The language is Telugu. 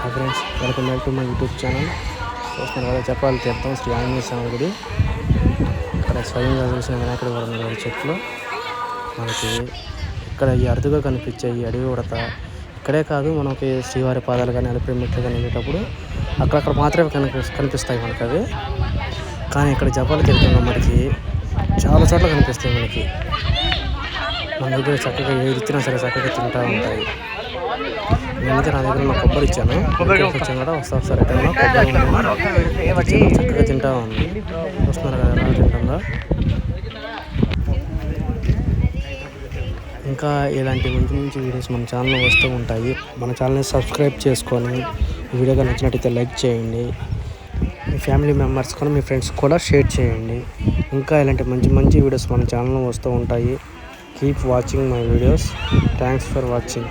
Hi friends welcome back to my YouTube channel చూస్తున్నారు కదా చెప్పాలి తీర్థం శ్రీ ఆంజనేయ స్వామి గుడి. ఇక్కడ స్వయంగా చూసిన వినాయకుడు కూడా ఉన్నారు చెట్లు. మనకి ఇక్కడ ఈ అరుదుగా కనిపించే ఈ అడవి ఉడత ఇక్కడే కాదు మనకి శ్రీవారి పాదాలు కానీ అలిపిరి మెట్లు కానీ వెళ్ళేటప్పుడు అక్కడక్కడ మాత్రమే కనిపి కనిపిస్తాయి మనకి అవి. కానీ ఇక్కడ జపాలు తిరుగుతున్న మనకి చాలా చోట్ల కనిపిస్తాయి మనకి. మన దగ్గర చక్కగా ఏది ఇచ్చినా సరే చక్కగా తింటూ ఉంటాయి. నేనైతే నా దగ్గర ఉన్న కొబ్బరి ఇచ్చాను. ఇచ్చాను కూడా వస్తా టైంలో కొబ్బరి చక్కగా తింటా ఉంది. చూస్తున్నారు కదా ఎలా తింటుందో. ఇంకా ఇలాంటి మంచి మంచి వీడియోస్ మన ఛానల్లో వస్తూ ఉంటాయి. మన ఛానల్ని సబ్స్క్రైబ్ చేసుకొని ఈ వీడియో కానీ నచ్చినట్టయితే లైక్ చేయండి. మీ ఫ్యామిలీ మెంబర్స్ కానీ మీ ఫ్రెండ్స్ కూడా షేర్ చేయండి. ఇంకా ఇలాంటి మంచి మంచి వీడియోస్ మన ఛానల్లో వస్తూ ఉంటాయి. Keep watching my videos. Thanks for watching.